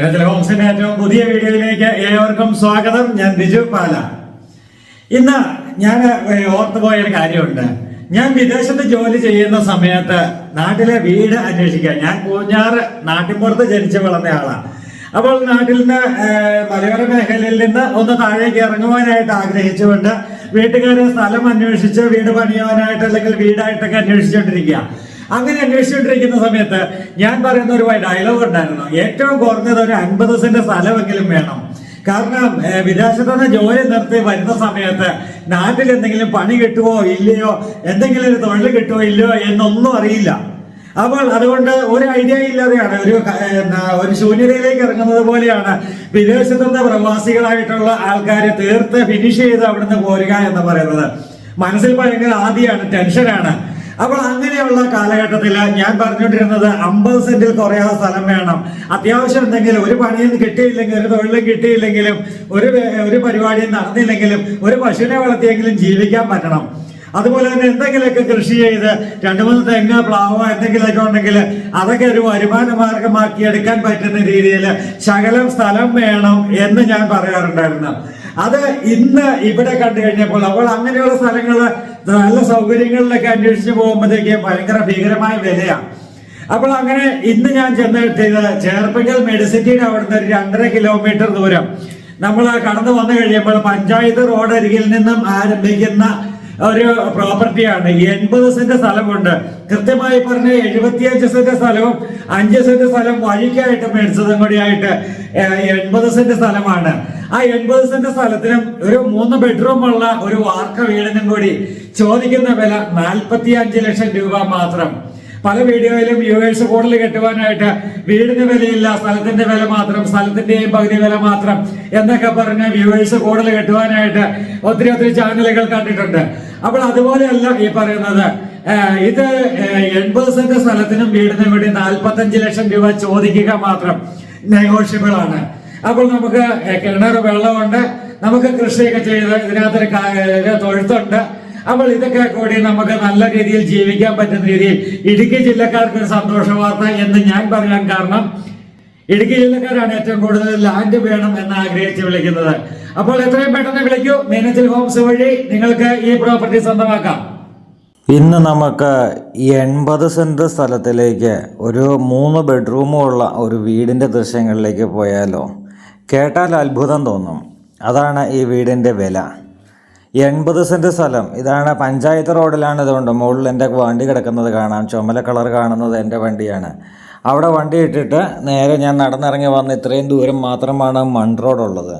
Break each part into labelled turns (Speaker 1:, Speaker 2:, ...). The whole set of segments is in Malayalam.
Speaker 1: കേരളത്തിലെ ഹോംസിന്റെ ഏറ്റവും പുതിയ വീഡിയോയിലേക്ക് ഏവർക്കും സ്വാഗതം. ഞാൻ ബിജു പാല. ഇന്ന് ഞാൻ ഓർത്തു പോയ ഒരു കാര്യമുണ്ട്. ഞാൻ വിദേശത്ത് ജോലി ചെയ്യുന്ന സമയത്ത് നാട്ടിലെ വീട് അന്വേഷിക്കാൻ ഞാൻ പൂഞ്ഞാറ് നാട്ടിൻപുറത്ത് ജനിച്ചു വളർന്ന ആളാണ് അപ്പോൾ നാട്ടിൽ നിന്ന് മലയോര മേഖലയിൽ നിന്ന് ഒന്ന് താഴേക്ക് ഇറങ്ങുവാനായിട്ട് ആഗ്രഹിച്ചുകൊണ്ട് വീട്ടുകാരെ സ്ഥലം അന്വേഷിച്ച് വീട് പണിയുവാനായിട്ട് അല്ലെങ്കിൽ വീടായിട്ടൊക്കെ അന്വേഷിച്ചുകൊണ്ടിരിക്കുക. അങ്ങനെ അന്വേഷിച്ചുകൊണ്ടിരിക്കുന്ന സമയത്ത് ഞാൻ പറയുന്ന ഒരു ഡയലോഗ് ഉണ്ടായിരുന്നു. ഏറ്റവും കുറഞ്ഞത് ഒരു അൻപത് സെന്റ് സ്ഥലമെങ്കിലും വേണം. കാരണം ഏഹ്, വിദേശത്ത് നിന്ന് ജോലി നിർത്തി വരുന്ന സമയത്ത് നാട്ടിൽ എന്തെങ്കിലും പണി കിട്ടുമോ ഇല്ലയോ എന്തെങ്കിലും ഒരു തൊഴിൽ കിട്ടുമോ ഇല്ലയോ എന്നൊന്നും അറിയില്ല. അപ്പോൾ അതുകൊണ്ട് ഒരു ഐഡിയ ഇല്ലാതെയാണ് ഒരു ഒരു ശൂന്യതയിലേക്ക് ഇറങ്ങുന്നത് പോലെയാണ് വിദേശത്ത് നിന്ന് പ്രവാസികളായിട്ടുള്ള ആൾക്കാർ തീർത്ത് ഫിനിഷ് ചെയ്ത് അവിടുന്ന് പോരുക എന്ന് പറയുന്നത്. മനസ്സിൽ ഭയങ്കര ആദ്യമാണ് ടെൻഷനാണ് അപ്പോൾ അങ്ങനെയുള്ള കാലഘട്ടത്തിൽ ഞാൻ പറഞ്ഞുകൊണ്ടിരുന്നത് അമ്പത് സെന്റിൽ കുറയാതെ സ്ഥലം വേണം. അത്യാവശ്യം എന്തെങ്കിലും ഒരു പണിയും കിട്ടിയില്ലെങ്കിൽ ഒരു തൊഴിലും കിട്ടിയില്ലെങ്കിലും ഒരു ഒരു പരിപാടിയും നടന്നില്ലെങ്കിലും ഒരു പശുവിനെ വളർത്തിയെങ്കിലും ജീവിക്കാൻ പറ്റണം. അതുപോലെ തന്നെ എന്തെങ്കിലുമൊക്കെ കൃഷി ചെയ്ത് രണ്ടു മൂന്ന് തെങ്ങ് പ്ലാവോ എന്തെങ്കിലുമൊക്കെ ഉണ്ടെങ്കിൽ അതൊക്കെ ഒരു വരുമാന മാർഗമാക്കി എടുക്കാൻ പറ്റുന്ന രീതിയിൽ ശകലം സ്ഥലം വേണം എന്ന് ഞാൻ പറയാറുണ്ടായിരുന്നു. അത് ഇന്ന് ഇവിടെ കണ്ടു കഴിഞ്ഞപ്പോൾ അപ്പോൾ അങ്ങനെയുള്ള സ്ഥലങ്ങൾ നല്ല സൗകര്യങ്ങളിലൊക്കെ അന്വേഷിച്ച് പോകുമ്പോഴത്തേക്ക് ഭയങ്കര ഭീകരമായ വിലയാണ് അപ്പോൾ അങ്ങനെ ഇന്ന് ഞാൻ ചെന്നെത്തിയത് ചേർപ്പങ്കൽ മെഡിസിറ്റിയുടെ അവിടുന്ന് ഒരു രണ്ടര കിലോമീറ്റർ ദൂരം. നമ്മൾ കടന്നു വന്നു കഴിയുമ്പോൾ പഞ്ചായത്ത് റോഡ് അരികിൽ നിന്നും ആരംഭിക്കുന്ന ഒരു പ്രോപ്പർട്ടിയാണ് എൺപത് സെന്റ് സ്ഥലമുണ്ട്. കൃത്യമായി പറഞ്ഞ എഴുപത്തിയഞ്ച് സെന്റ് സ്ഥലവും അഞ്ച് സെന്റ് സ്ഥലം വഴിക്കായിട്ട് മേടിച്ചതും കൂടിയായിട്ട് എൺപത് സെന്റ് സ്ഥലമാണ്. ആ എൺപത് സെന്റ് സ്ഥലത്തിനും ഒരു മൂന്ന് ബെഡ്റൂം ഉള്ള ഒരു വാർക്ക വീടിനും കൂടി ചോദിക്കുന്ന വില നാൽപ്പത്തി അഞ്ച് ലക്ഷം രൂപ മാത്രം. പല വീഡിയോയിലും വ്യൂവേഴ്സ് കൂടുതൽ കെട്ടുവാനായിട്ട് വീടിന് വിലയില്ല സ്ഥലത്തിന്റെ വില മാത്രം സ്ഥലത്തിന്റെയും പകുതി വില മാത്രം എന്നൊക്കെ പറഞ്ഞ് വ്യൂവേഴ്സ് കൂടുതൽ കെട്ടുവാനായിട്ട് ഒത്തിരി ഒത്തിരി ചാനലുകൾ കണ്ടിട്ടുണ്ട്. അപ്പോൾ അതുപോലെയല്ല ഈ പറയുന്നത് ഇത് എൺപത് സെന്റ് സ്ഥലത്തിനും വീടിനും വേണ്ടി നാൽപ്പത്തഞ്ച് ലക്ഷം രൂപ ചോദിക്കുക മാത്രം നെഗോഷ്യബിൾ ആണ് അപ്പോൾ നമുക്ക് കിണർ വെള്ളമുണ്ട് നമുക്ക് കൃഷിയൊക്കെ ചെയ്ത് ഇതിനകത്തൊരു തൊഴുത്തുണ്ട്. അപ്പോൾ ഇതൊക്കെ കൂടി നമുക്ക് നല്ല രീതിയിൽ ജീവിക്കാൻ പറ്റുന്ന രീതിയിൽ ഇടുക്കി ജില്ലക്കാർക്ക് ഒരു സന്തോഷ വാർത്ത എന്ന് ഞാൻ പറയാൻ കാരണം ഇടുക്കി ജില്ലക്കാരാണ് ഏറ്റവും കൂടുതൽ ലാൻഡ് വേണം എന്ന് ആഗ്രഹിച്ച് വിളിക്കുന്നത്. അപ്പോൾ എത്രയും പെട്ടെന്ന് വിളിക്കൂ. മീനച്ചിൽ ഹോംസ് വഴി നിങ്ങൾക്ക് ഈ പ്രോപ്പർട്ടി സ്വന്തമാക്കാം.
Speaker 2: ഇന്ന് നമുക്ക് എൺപത് സെന്റ് സ്ഥലത്തിലേക്ക് ഒരു മൂന്ന് ബെഡ്റൂമുള്ള ഒരു വീടിന്റെ ദൃശ്യങ്ങളിലേക്ക് പോയാലോ. കേട്ടാൽ അത്ഭുതം തോന്നും. അതാണ് ഈ വീടിന്റെ വില. എൺപത് സെന്റ് സ്ഥലം. ഇതാണ് പഞ്ചായത്ത് റോഡിലാണ് ഇതുകൊണ്ട് മുകളിൽ എന്റെ വണ്ടി കിടക്കുന്നത് കാണാം. ചുമല കളർ കാണുന്നത് എന്റെ വണ്ടിയാണ്. അവിടെ വണ്ടി ഇട്ടിട്ട് നേരെ ഞാൻ നടന്നിറങ്ങി വന്ന് ഇത്രയും ദൂരം മാത്രമാണ് മൺ റോഡുള്ളത്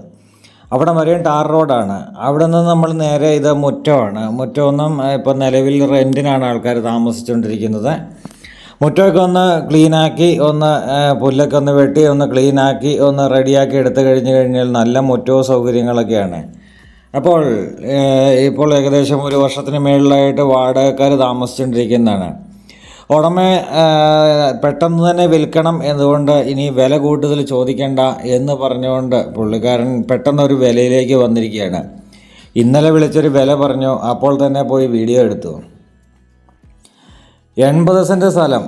Speaker 2: അവിടെ വരെയും ടാർ റോഡാണ്. അവിടെ നിന്ന് നമ്മൾ നേരെ ഇത് മുറ്റമാണ്. മുറ്റമൊന്നും ഇപ്പോൾ നിലവിൽ റെന്റിനാണ് ആൾക്കാർ താമസിച്ചുകൊണ്ടിരിക്കുന്നത്. മുറ്റമൊക്കെ ഒന്ന് ക്ലീനാക്കി ഒന്ന് പുല്ലൊക്കെ ഒന്ന് വെട്ടി ഒന്ന് ക്ലീനാക്കി ഒന്ന് റെഡിയാക്കി എടുത്തു കഴിഞ്ഞ് കഴിഞ്ഞാൽ നല്ല മുറ്റവും സൗകര്യങ്ങളൊക്കെയാണ്. അപ്പോൾ ഇപ്പോൾ ഏകദേശം ഒരു വർഷത്തിന് മേളിലായിട്ട് വാടകക്കാർ താമസിച്ചുകൊണ്ടിരിക്കുന്നതാണ്. ഉടമ പെട്ടെന്ന് തന്നെ വിൽക്കണം എന്നുകൊണ്ട് ഇനി വില കൂടുതൽ ചോദിക്കേണ്ട എന്ന് പറഞ്ഞുകൊണ്ട് പുള്ളിക്കാരൻ പെട്ടെന്ന് ഒരു വിലയിലേക്ക് വന്നിരിക്കുകയാണ്. ഇന്നലെ വിളിച്ചൊരു വില പറഞ്ഞു അപ്പോൾ തന്നെ പോയി വീഡിയോ എടുത്തു. എൺപത് സെന്റ് സ്ഥലം.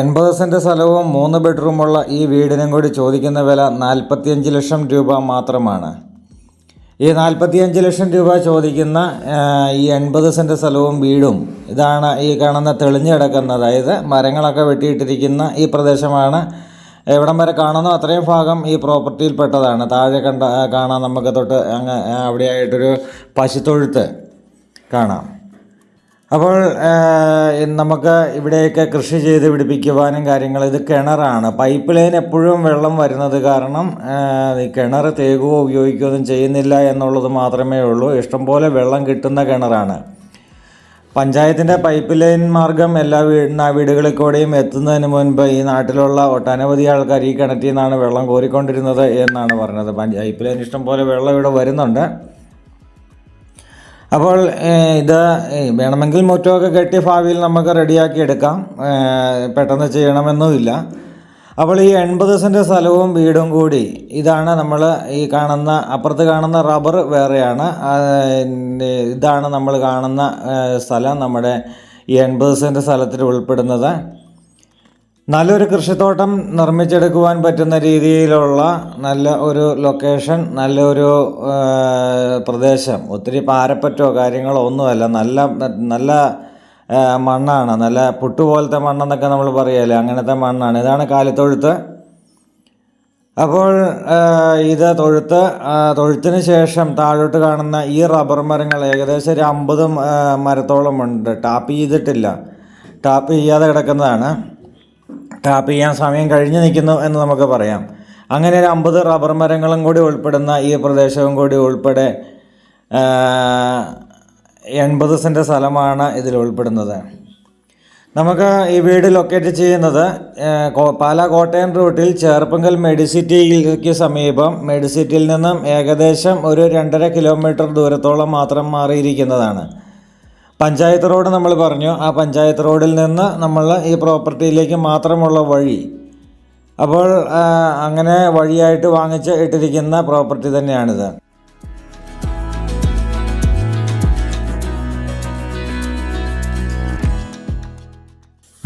Speaker 2: എൺപത് സെന്റ് സ്ഥലവും മൂന്ന് ബെഡ്റൂമുള്ള ഈ വീടിനും കൂടി ചോദിക്കുന്ന വില നാൽപ്പത്തിയഞ്ച് ലക്ഷം രൂപ മാത്രമാണ്. ഈ നാൽപ്പത്തിയഞ്ച് ലക്ഷം രൂപ ചോദിക്കുന്ന ഈ എൺപത് സെന്റ് സ്ഥലവും വീടും ഇതാണ് ഈ കാണുന്ന തെളിഞ്ഞു കിടക്കുന്ന അതായത് മരങ്ങളൊക്കെ വെട്ടിയിട്ടിരിക്കുന്ന ഈ പ്രദേശമാണ്. എവിടം വരെ കാണുന്നു അത്രയും ഭാഗം ഈ പ്രോപ്പർട്ടിയിൽപ്പെട്ടതാണ്. താഴെ കണ്ട കാണാം നമുക്ക് തൊട്ട് അങ്ങ് അവിടെയായിട്ടൊരു പശുത്തൊഴുത്ത് കാണാം. അപ്പോൾ നമുക്ക് ഇവിടെയൊക്കെ കൃഷി ചെയ്ത് പിടിപ്പിക്കുവാനും കാര്യങ്ങൾ. ഇത് കിണറാണ്. പൈപ്പ് ലൈൻ എപ്പോഴും വെള്ളം വരുന്നത് കാരണം ഈ കിണർ തേകുകയോ ഉപയോഗിക്കുകയോ ഒന്നും ചെയ്യുന്നില്ല എന്നുള്ളത് മാത്രമേ ഉള്ളൂ. ഇഷ്ടംപോലെ വെള്ളം കിട്ടുന്ന കിണറാണ്. പഞ്ചായത്തിന്റെ പൈപ്പ് ലൈൻ മാർഗം എല്ലാ വീടിന വീടുകളിൽ കൂടെയും എത്തുന്നതിന് മുൻപ് ഈ നാട്ടിലുള്ള ഒട്ടനവധി ആൾക്കാർ ഈ കിണറ്റിൽ നിന്നാണ് വെള്ളം കോരിക്കൊണ്ടിരുന്നത് എന്നാണ് പറഞ്ഞത്. പൈപ്പ് ലൈൻ ഇഷ്ടംപോലെ വെള്ളം ഇവിടെ വരുന്നുണ്ട്. അപ്പോൾ ഇത് വേണമെങ്കിൽ മുറ്റമൊക്കെ കെട്ടി ഭാവിയിൽ നമുക്ക് റെഡിയാക്കി എടുക്കാം. പെട്ടെന്ന് ചെയ്യണമെന്നുമില്ല. അപ്പോൾ ഈ എൺപത് സെന്റ് സ്ഥലവും വീടും കൂടി ഇതാണ് നമ്മൾ ഈ കാണുന്ന അപ്പുറത്ത് കാണുന്ന റബ്ബർ വേറെയാണ്. ഇതാണ് നമ്മൾ കാണുന്ന സ്ഥലം നമ്മുടെ ഈ എൺപത് സെന്റ് സ്ഥലത്തിൽ ഉൾപ്പെടുന്നത്. നല്ലൊരു കൃഷിത്തോട്ടം നിർമ്മിച്ചെടുക്കുവാൻ പറ്റുന്ന രീതിയിലുള്ള നല്ല ഒരു ലൊക്കേഷൻ നല്ലൊരു പ്രദേശം. ഒത്തിരി പാരപ്പറ്റോ കാര്യങ്ങളോ ഒന്നുമല്ല. നല്ല നല്ല മണ്ണാണ്. നല്ല പുട്ടുപോലത്തെ മണ്ണെന്നൊക്കെ നമ്മൾ പറയല്ലേ? അങ്ങനത്തെ മണ്ണാണ്. ഇതാണ് കാലിത്തൊഴുത്ത്. അപ്പോൾ ഇത് തൊഴുത്ത് തൊഴുത്തിന് ശേഷം താഴോട്ട് കാണുന്ന ഈ റബ്ബർ മരങ്ങൾ ഏകദേശം ഒരു അമ്പത് മരത്തോളം ഉണ്ട്. ടാപ്പ് ചെയ്തിട്ടില്ല. ടാപ്പ് ചെയ്യാതെ കിടക്കുന്നതാണ്. ടാപ്പ് ചെയ്യാൻ സമയം കഴിഞ്ഞു നിൽക്കുന്നു എന്ന് നമുക്ക് പറയാം. അങ്ങനെ ഒരു അമ്പത് റബ്ബർ മരങ്ങളും കൂടി ഉൾപ്പെടുന്ന ഈ പ്രദേശവും കൂടി ഉൾപ്പെടെ എൺപത് സെന്റ് സ്ഥലമാണ് ഇതിൽ ഉൾപ്പെടുന്നത്. നമുക്ക് ഈ വീട് ലൊക്കേറ്റ് ചെയ്യുന്നത് പാലാ കോട്ടയം റൂട്ടിൽ ചേർപ്പങ്കൽ മെഡിസിറ്റിക്ക് സമീപം. മെഡിസിറ്റിയിൽ നിന്നും ഏകദേശം ഒരു രണ്ടര കിലോമീറ്റർ ദൂരത്തോളം മാത്രം മാറിയിരിക്കുന്നതാണ്. പഞ്ചായത്ത് റോഡ് നമ്മൾ പറഞ്ഞു. ആ പഞ്ചായത്ത് റോഡിൽ നിന്ന് നമ്മൾ ഈ പ്രോപ്പർട്ടിയിലേക്ക് മാത്രമുള്ള വഴി. അപ്പോൾ അങ്ങനെ വഴിയായിട്ട് വാങ്ങിച്ച് ഇട്ടിരിക്കുന്ന പ്രോപ്പർട്ടി തന്നെയാണിത്.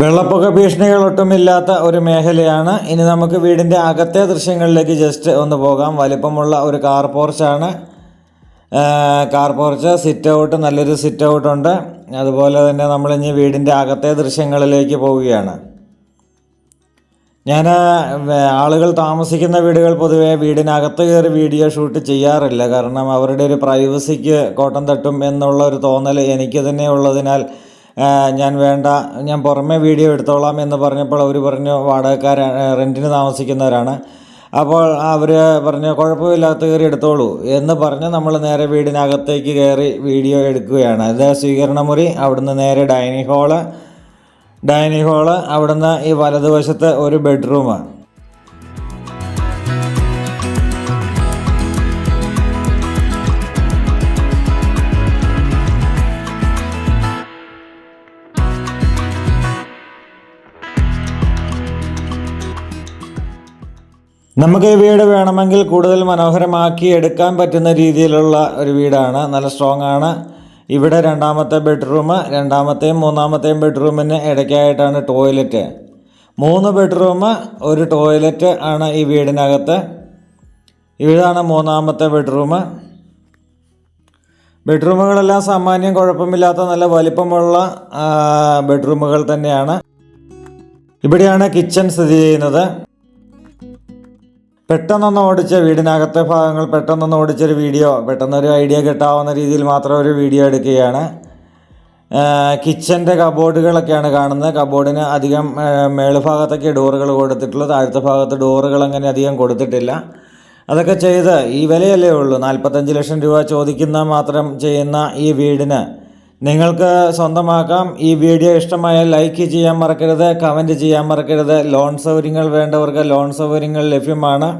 Speaker 2: വെള്ളപ്പൊക്ക ഭീഷണികൾ ഒട്ടുമില്ലാത്ത ഒരു മേഖലയാണ്. ഇനി നമുക്ക് വീടിന്റെ അകത്തെ ദൃശ്യങ്ങളിലേക്ക് ജസ്റ്റ് ഒന്ന് പോകാം. വലിപ്പമുള്ള ഒരു കാർ പോർച്ചാണ് കാർ പോർച്ച് സിറ്റ് ഔട്ട് നല്ലൊരു സിറ്റ് ഔട്ട് ഉണ്ട്. അതുപോലെ തന്നെ നമ്മൾ ഇനി വീടിന്റെ അകത്തെ ദൃശ്യങ്ങളിലേക്ക് പോവുകയാണ്. ഞാൻ ആളുകൾ താമസിക്കുന്ന വീടുകൾ പൊതുവേ വീടിനകത്ത് കയറി വീഡിയോ ഷൂട്ട് ചെയ്യാറില്ല. കാരണം അവരുടെ ഒരു പ്രൈവസിക്ക് കോട്ടം തട്ടും എന്നുള്ള ഒരു തോന്നൽ എനിക്ക് തന്നെ ഉള്ളതിനാൽ ഞാൻ വേണ്ട ഞാൻ പുറമേ വീഡിയോ എടുത്തോളാം എന്ന് പറഞ്ഞപ്പോൾ അവർ പറഞ്ഞു വാടകക്കാരാണ് റെന്റിന് താമസിക്കുന്നവരാണ്. അപ്പോൾ അവർ പറഞ്ഞു കുഴപ്പമില്ലാത്ത കയറി എടുത്തോളൂ. എന്ന് പറഞ്ഞ് നമ്മൾ നേരെ വീടിനകത്തേക്ക് കയറി വീഡിയോ എടുക്കുകയാണ്. ഇത് സ്വീകരണമുറി അവിടുന്ന് നേരെ ഡൈനിങ് ഹാൾ. ഡൈനിങ് ഹാൾ അവിടുന്ന് ഈ വലതുവശത്ത് ഒരു ബെഡ്റൂം നമുക്ക് ഈ വീട് വേണമെങ്കിൽ കൂടുതൽ മനോഹരമാക്കി എടുക്കാൻ പറ്റുന്ന രീതിയിലുള്ള ഒരു വീടാണ്. നല്ല സ്ട്രോങ് ആണ്. ഇവിടെ രണ്ടാമത്തെ ബെഡ്റൂം രണ്ടാമത്തെയും മൂന്നാമത്തെയും ബെഡ്റൂമിന് ഇടയ്ക്കായിട്ടാണ് ടോയ്ലറ്റ് മൂന്ന് ബെഡ്റൂം ഒരു ടോയ്ലറ്റ് ആണ് ഈ വീടിനകത്ത്. ഇതാണ് മൂന്നാമത്തെ ബെഡ്റൂം ബെഡ്റൂമുകളെല്ലാം സാമാന്യം കുഴപ്പമില്ലാത്ത നല്ല വലിപ്പമുള്ള ബെഡ്റൂമുകൾ തന്നെയാണ്. ഇവിടെയാണ് കിച്ചൺ സ്ഥിതി ചെയ്യുന്നത്. പെട്ടെന്നൊന്ന് ഓടിച്ച വീടിനകത്തെ ഭാഗങ്ങൾ പെട്ടെന്നൊന്ന് ഓടിച്ചൊരു വീഡിയോ പെട്ടെന്നൊരു ഐഡിയ കിട്ടാവുന്ന രീതിയിൽ മാത്രം ഒരു വീഡിയോ എടുക്കുകയാണ്. കിച്ചന്റെ കബോർഡുകളൊക്കെയാണ് കാണുന്നത്. കബോർഡിന് അധികം മേളുഭാഗത്തൊക്കെ ഡോറുകൾ കൊടുത്തിട്ടുള്ളൂ താഴത്തെ ഭാഗത്ത് ഡോറുകൾ അങ്ങനെ അധികം കൊടുത്തിട്ടില്ല. അതൊക്കെ ചെയ്ത് ഈ വിലയല്ലേ ഉള്ളൂ. നാൽപ്പത്തഞ്ച് ലക്ഷം രൂപ ചോദിക്കുന്ന മാത്രം ചെയ്യുന്ന ഈ വീടിന് നിങ്ങൾക്ക് സ്വന്തമാക്കാം. ഈ വീഡിയോ ഇഷ്ടമായ ലൈക്ക് ചെയ്യാൻ മറക്കരുത് കമന്റ് ചെയ്യാൻ മറക്കരുത്. ലോൺ സൗകര്യങ്ങൾ വേണ്ടവർക്ക് ലോൺ സൗകര്യങ്ങൾ ലഭ്യമാണ്.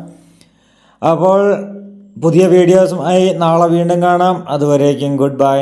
Speaker 2: അപ്പോൾ പുതിയ വീഡിയോസുമായി നാളെ വീണ്ടും കാണാം. അതുവരേക്കും ഗുഡ് ബൈ.